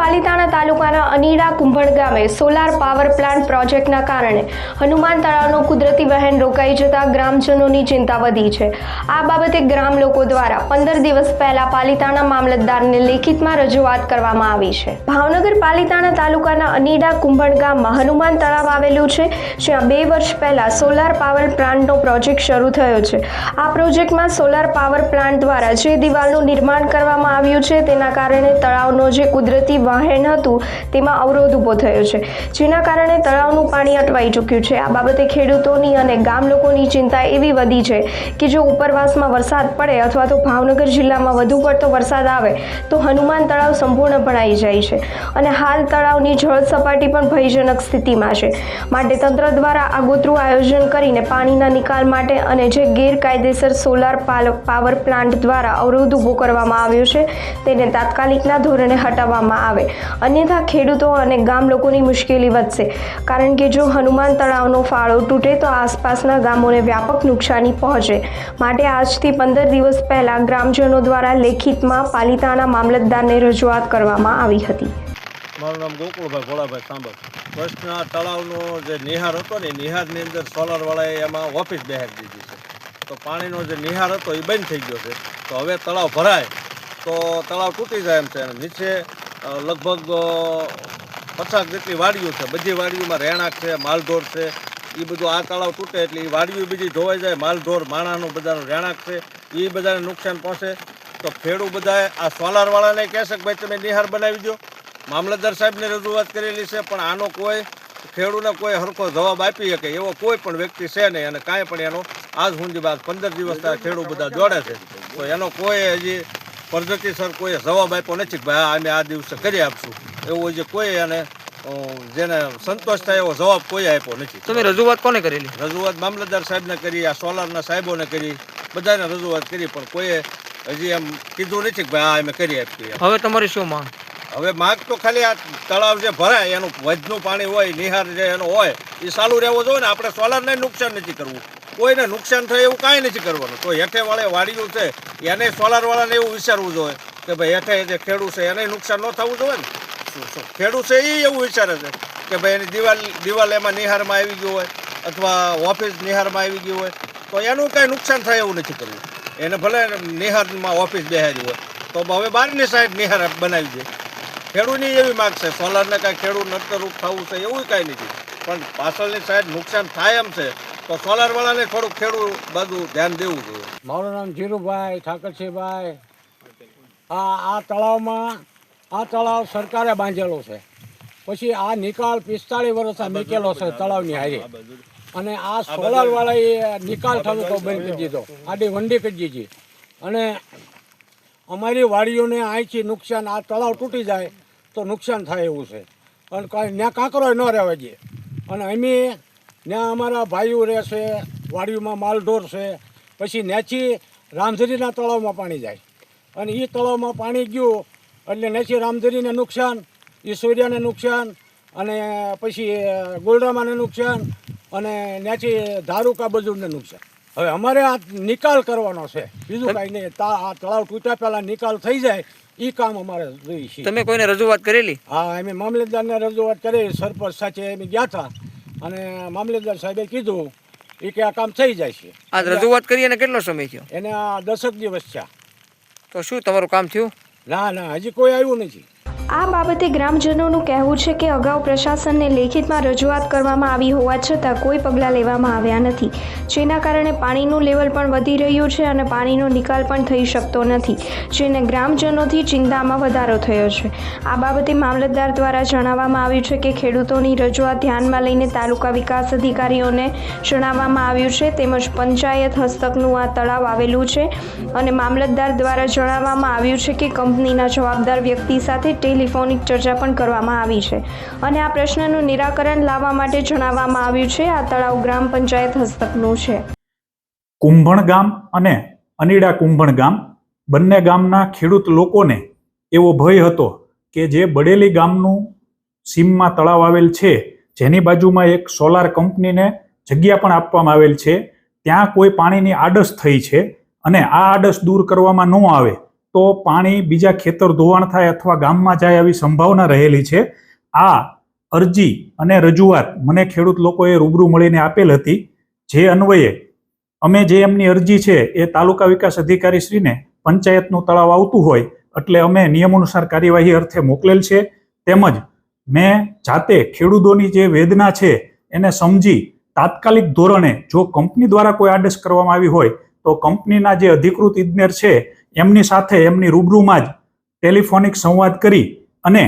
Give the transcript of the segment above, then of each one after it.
પાલીતાણા તાલુકાના અનીડા કુંભણ ગામે solar power plant પ્રોજેક્ટના કારણે હનુમાન તળાવનો કુદરતી વહેણ રોકાઈ જતા ગ્રામજનોની ચિંતા વધી છે. આ બાબતે ગ્રામ લોકો દ્વારા પંદર દિવસ પહેલા પાલિતાણા મામલતદારને લેખિતમાં રજૂઆત કરવામાં આવી છે. ભાવનગર પાલિતાણા તાલુકાના અનીડા કુંભણ ગામમાં હનુમાન તળાવ આવેલું છે, જ્યાં બે વર્ષ પહેલા સોલાર પાવર પ્લાન્ટનો પ્રોજેક્ટ શરૂ થયો છે. આ પ્રોજેક્ટમાં સોલાર પાવર પ્લાન્ટ દ્વારા જે દિવાલનું નિર્માણ કરવામાં આવ્યું છે, તેના કારણે તળાવનો જે કુદરતી વહેણ હતું, તેમાં અવરોધ ઊભો થયો છે. જેના કારણે તળાવનું પાણી અટવાઈ ચૂક્યું છે. આ બાબતે ખેડૂતોની અને ગામ લોકોની ચિંતા એવી વધી છે કે જો ઉપરવાસમાં વરસાદ પડે અથવા તો ભાવનગર જિલ્લામાં વધુ પડતો વરસાદ આવે, તો હનુમાન તળાવ સંપૂર્ણ ભરાઈ જાય છે. અને હાલ તળાવની જળ સપાટી પણ ભયજનક સ્થિતિમાં છે. માટે તંત્ર દ્વારા આગોતરું આયોજન કરીને પાણીના નિકાલ માટે અને જે ગેરકાયદેસર સોલાર પાવર પ્લાન્ટ દ્વારા અવરોધ ઊભો કરવામાં આવ્યો છે, તેને તાત્કાલિકના ધોરણે હટાવવામાં આવે. અન્યથા ખેડૂતો અને ગામ લોકોની મુશ્કેલી વધશે. કારણ કે જો હનુમાન તળાવનો ફાળો તૂટે તો આસપાસના ગામોને વ્યાપક નુકસાની પહોંચે. માટે આજથી પંદર દિવસ પહેલાં ગ્રામજનો દ્વારા લેખિતમાં પાલિતાણા મામલતદારને રજૂઆત કરવામાં આવી હતી. મારું નામ ગોકુળભાઈ ભોળાભાઈ સાંભળ. કૃષ્ણ તળાવનો જે નિહાર હતો ને નિહારની અંદર સોલરવાળાએ એમાં ઓફિસ બેહાડી દીધી છે. તો પાણીનો જે નિહાર હતો એ બંધ થઈ ગયો છે. તો હવે તળાવ ભરાય. તો તળાવ તૂટી જાય એમ છે. નીચે લગભગ પચાસ જેટલી વાડીઓ છે. બધી વાડીઓમાં રહેણાંક છે, માલઢોર છે. એ બધું આ તળાવ તૂટે એટલે એ વાડીઓ બીજી ધોવાઈ જાય. માલઢોર, માણાનું બધાનું રહેણાંક છે. એ બધાને નુકસાન પહોંચે. તો ખેડૂત બધાએ આ સોલારવાળાને કહેશે કે ભાઈ તમે નિહાર બનાવી દો મામલતદાર સાહેબને રજૂઆત કરેલી છે, પણ આનો કોઈ ખેડૂતને કોઈ હરખો જવાબ આપી શકે એવો કોઈ પણ વ્યક્તિ છે નહીં અને કાંઈ પણ એનો, આજ સુધી બાદ પંદર દિવસ ખેડૂત બધા જોડે છે. તો એનો કોઈ હજી પદ્ધતિસર કોઈ જવાબ આપ્યો નથી કે ભાઈ આ અમે આ દિવસે કરી આપશું. એવો જે કોઈ એને જેને સંતોષ થાય એવો જવાબ કોઈ આપ્યો નથી. તમે રજૂઆત કોને કરેલી? રજૂઆત મામલતદાર સાહેબને કરી આ સોલારના સાહેબોને કરી બધાને રજૂઆત કરી પણ કોઈએ હજી એમ કીધું નથી કે ભાઈ આ અમે કરી આપીએ. હવે તમારી શું માંગ? હવે માગ તો ખાલી આ તળાવ જે ભરાય એનું વજનું પાણી હોય નિહાર જે એનો હોય એ ચાલુ રહેવો જોઈએ ને આપણે સોલારને નુકસાન નથી કરવું. કોઈને નુકસાન થાય એવું કાંઈ નથી કરવાનું. તો હેઠે વાળે વાડીઓ છે, એને સોલારવાળાને એવું વિચારવું જોઈએ કે ભાઈ હેઠે જે ખેડૂત છે એને નુકસાન ન થવું જોઈએ ને? ખેડૂત છે એ એવું વિચારે છે કે ભાઈ એની દિવાલ દિવાલ એમાં નિહારમાં આવી ગયું હોય અથવા ઓફિસ નિહારમાં આવી ગયું હોય, તો એનું કાંઈ નુકસાન થાય એવું નથી કરવું. એને ભલે નિહારમાં ઓફિસ બેહારી હોય, તો હવે બહારની સાઈડ નિહાર બનાવી દે. ખેડૂતની એવી માગ છે સોલારને કાંઈ ખેડૂત નક્કરૂપ થવું છે એવું કાંઈ નથી. પણ પાછળની સાઈડ નુકસાન થાય એમ છે તો સોલારવાળાને થોડુંક ખેડૂત બધું ધ્યાન દેવું જોઈએ. મારું નામ ધીરુભાઈ ઠાકરસિંહભાઈ. આ આ તળાવમાં આ તળાવ સરકારે બાંધેલો છે. પછી આ નિકાલ પિસ્તાળીસ વર્ષ મૂકેલો છે તળાવની હારી અને આ સોલારવાળાએ નિકાલ થતો બંધ કરી દીધો. આડી વંડી કરી દીધી. અને અમારી વાડીઓને અહીંથી નુકસાન આ તળાવ તૂટી જાય તો નુકસાન થાય એવું છે. અને કાંઈ ત્યાં કાંકરો ન રહેવા દે. અને અમે ત્યાં અમારા ભાઈઓ રહેશે વાડીઓમાં માલઢોર છે પછી નેચી રામઝરીના તળાવમાં પાણી જાય. અને એ તળાવમાં પાણી ગયું એટલે નેચી રામઝરીને નુકસાન ઈશ્વર્યાને નુકસાન અને પછી ગોલરામાને નુકસાન અને નેચી ધારુકા બજુરને નુકસાન. હવે અમારે આ નિકાલ કરવાનો છે. બીજું કાંઈ નહીં. તા આ તળાવ તૂટ્યા પહેલાં નિકાલ થઈ જાય એ કામ અમારે જોઈએ છે. તમે કોઈને રજૂઆત કરેલી? હા અમે મામલતદારને રજૂઆત કરી સરપંચ સાથે અમે ગયા હતા અને મામલતદાર સાહેબે કીધું એ કે આ કામ થઈ જાય છે. આ રજૂઆત કરી અને કેટલો સમય થયો? એને આ દસક દિવસ થયા. તો શું તમારું કામ થયું? ના ના હજી કોઈ આવ્યું નથી. આ બાબતે ગ્રામજનોનું કહેવું છે કે અગાઉ પ્રશાસનને લેખિતમાં રજૂઆત કરવામાં આવી હોવા છતાં કોઈ પગલાં લેવામાં આવ્યા નથી. જેના કારણે પાણીનું લેવલ પણ વધી રહ્યું છે અને પાણીનો નિકાલ પણ થઈ શકતો નથી, જેને ગ્રામજનોથી ચિંતામાં વધારો થયો છે. આ બાબતે મામલતદાર દ્વારા જણાવવામાં આવ્યું છે કે ખેડૂતોની રજૂઆત ધ્યાનમાં લઈને તાલુકા વિકાસ અધિકારીઓને જણાવવામાં આવ્યું છે. તેમજ પંચાયત હસ્તકનું આ તળાવ આવેલું છે અને મામલતદાર દ્વારા જણાવવામાં આવ્યું છે કે કંપનીના જવાબદાર વ્યક્તિ સાથે ટેલિફોનિક ચર્ચા પણ કરવામાં આવી છે. અને આ પ્રશ્નનું નિરાકરણ લાવવા માટે જણાવવામાં આવ્યું છે, આ તળાવ ગ્રામ પંચાયત હસ્તકનું છે. કુંભણ ગામ અને અનીડા કુંભણ ગામ બંને ગામના ખેડૂત લોકોને એવો ભય હતો કે જે બડેલી ગામનું સીમમાં તળાવ આવેલ છે, જેની બાજુમાં એક સોલાર કંપનીને જગ્યા પણ આપવામાં આવેલ છે, ત્યાં કોઈ પાણીની આડસ થઈ છે અને આ આડસ દૂર કરવામાં ન આવે તો પાણી બીજા ખેતર ધોવાણ થાય અથવા ગામમાં જાય આવી સંભાવના રહેલી છે. આ અરજી અને રજૂઆત મને ખેડૂત લોકોએ રૂબરૂ મળીને આપેલ હતી. જે અન્વયે અમે જે એમની અરજી છે એ તાલુકા વિકાસ અધિકારી શ્રીને પંચાયતનું તળાવ આવતું હોય એટલે અમે નિયમ અનુસાર કાર્યવાહી અર્થે મોકલેલ છે. તેમજ મેં જાતે ખેડૂતોની જે વેદના છે એને સમજી તાત્કાલિક ધોરણે જો કંપની દ્વારા કોઈ આદેશ કરવામાં આવી હોય તો કંપનીના જે અધિકૃત ઇજનેર છે એમની સાથે એમની રૂબરૂમાં જ ટેલિફોનિક સંવાદ કરી અને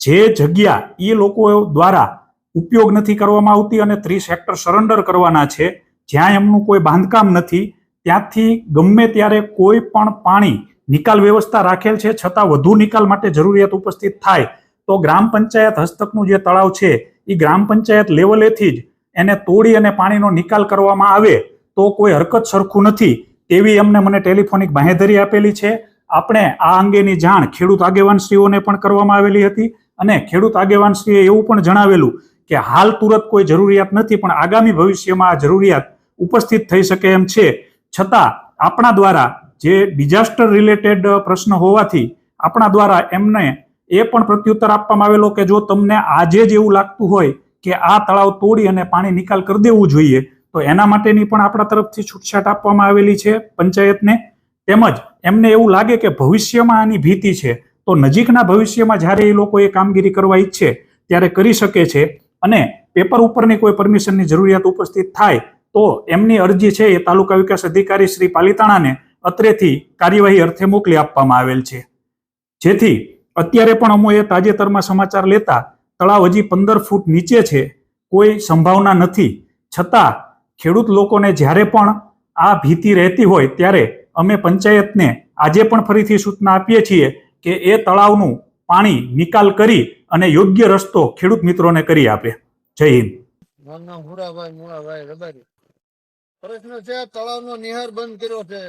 જે જગ્યા એ લોકો દ્વારા ઉપયોગ નથી કરવામાં આવતી અને ત્રીસ હેક્ટર સરેન્ડર કરવાના છે, જ્યાં એમનું કોઈ બાંધકામ નથી, ત્યાંથી ગમે ત્યારે કોઈ પણ પાણી નિકાલ વ્યવસ્થા રાખેલ છે, છતાં વધુ નિકાલ માટે જરૂરિયાત ઉપસ્થિત થાય, તો ગ્રામ પંચાયત હસ્તકનું જે તળાવ છે એ ગ્રામ પંચાયત લેવલેથી જ એને તોડી અને પાણીનો નિકાલ કરવામાં આવે, તો કોઈ હરકત સરખું નથી. તેવી એમને મને ટેલિફોનિક બાંહેધરી આપેલી છે. આપણે આ અંગેની જાણ ખેડૂત આગેવાનશ્રીઓને પણ કરવામાં આવેલી હતી અને ખેડૂત આગેવાનશ્રીએ એવું પણ જણાવેલું કે હાલ તુરત કોઈ જરૂરિયાત નથી, પણ આગામી ભવિષ્યમાં આ જરૂરિયાત ઉપસ્થિત થઈ શકે એમ છે. છતાં આપણા દ્વારા જે ડિઝાસ્ટર રિલેટેડ પ્રશ્ન હોવાથી આપણા દ્વારા એમને એ પણ પ્રત્યુત્તર આપવામાં આવેલો કે જો તમને આજે જ એવું લાગતું હોય કે આ તળાવ તોડી અને પાણી નિકાલ કરી દેવું જોઈએ તો એના માટેની પણ આપણા તરફથી છૂટછાટ આપવામાં આવેલી છે પંચાયતને. તેમજ એમને એવું લાગે કે ભવિષ્યમાં આની ભીતિ છે. તો નજીકના ભવિષ્યમાં જ્યારે એ લોકો એ કામગીરી કરવા ઈચ્છે ત્યારે કરી શકે છે. અને પેપર ઉપરની કોઈ પરમિશનની જરૂરિયાત ઉપસ્થિત થાય તો એમની અરજી છે એ તાલુકા વિકાસ અધિકારી શ્રી પાલિતાણાને અત્રેથી કાર્યવાહી અર્થે મોકલી આપવામાં આવેલ છે. જેથી અત્યારે પણ અમોએ તાજેતરમાં સમાચાર લેતા તળાવ હજી પંદર ફૂટ નીચે છે. કોઈ સંભાવના નથી. છતાં ખેડૂત લોકોને જ્યારે પણ આ ભીતિ રહેતી હોય ત્યારે અમે પંચાયતને આજે પણ ફરીથી સૂચના આપીએ છીએ કે એ તળાવનું પાણી નિકાલ કરી અને યોગ્ય રસ્તો ખેડૂત મિત્રોને કરી આપે. જય હિન્દ. પ્રશ્ન છે, તળાવનો નિહાર બંધ કર્યો છે.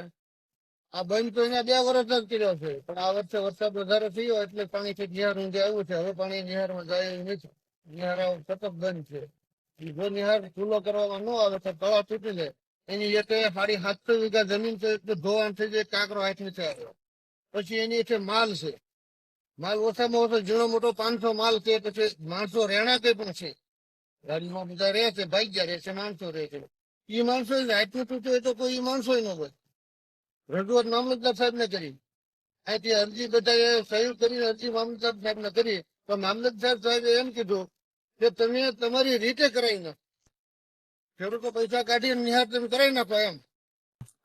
આ બંધ તો એના બે વર્ષ જ કર્યો છે, પણ આ વર્ષે વરસાદ વધારે થયો એટલે પાણી છે નિહાર ઊંધે આવ્યું છે. હવે પાણી નિહારમાં જાય નથી. નિહાર સતત બંધ છે. જો નિહાર ખુલ્લો કરવામાં ન આવે તો તળાવ તૂટી જાય. એની એક સાડી સાતસો વીઘા જમીન છે એટલે ધોવાણ થઈ જાય, કાંકરો હાથ છે. પછી એની છે માલ છે. માલ ઓછામાં ઓછો ઝીણો મોટો પાંચસો માલ છે, પછી માણસો રહેણા કઈ પણ છે. ગાડીમાં બધા રહે છે ભાઈ ગયા રહે છે, માણસો રહે છે. એ માણસો આટલું તૂટ્યું હોય તો કોઈ માણસો ન હોય. રજૂઆત મામલતદાર સાહેબ ને કરી. અહીંથી અરજી બધા સહયોગ કરીને અરજી મામલતદાર સાહેબ ને કરી. તો મામલતદાર સાહેબે એમ કીધું કે તમે તમારી રીતે કરાવી નાખો. ખેડૂતો પૈસા કાઢી નિહાર તમે કરાવી નાખો એમ.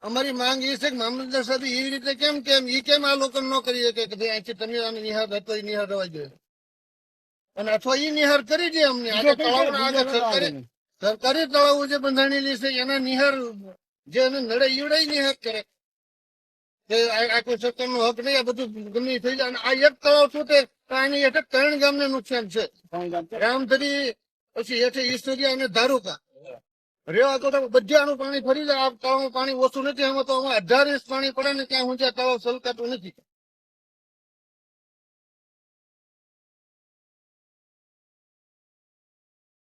અમારી માંગ એ છે કે મામલતદાર સાહેબ એવી રીતે કેમ કેમ ઈ કેમ આ લોકો ન કરી શકે કે ભાઈ અહીંથી તમે આને નિહાર હતો એ નિહાર રવા જોઈએ. અને અથવા ઈ નિહાર કરી દે અમને. આજે તળાવના સરકારી સરકારી તળાવો જે બંધાણેલી છે એના નિહાર જે એને નડે ઈવડાય નિહાર કરે. આ આ કોઈ સરકારનો હક નહીં આ બધું ગમે થઈ જાય. આ એક તળાવ છૂટે આની હેઠળ ત્રણ ગામને નુકસાન છે. રામધરી પછી હેઠે ઈશ્વરિયા અને ધારુકા. રેવા તો બધે આનું પાણી ફરી જાય. આ તળાવમાં પાણી ઓછું નથી એમાં તો આમાં અઢાર ઇંચ પાણી પડે ને ત્યાં હું તળાવ સલકાતું નથી.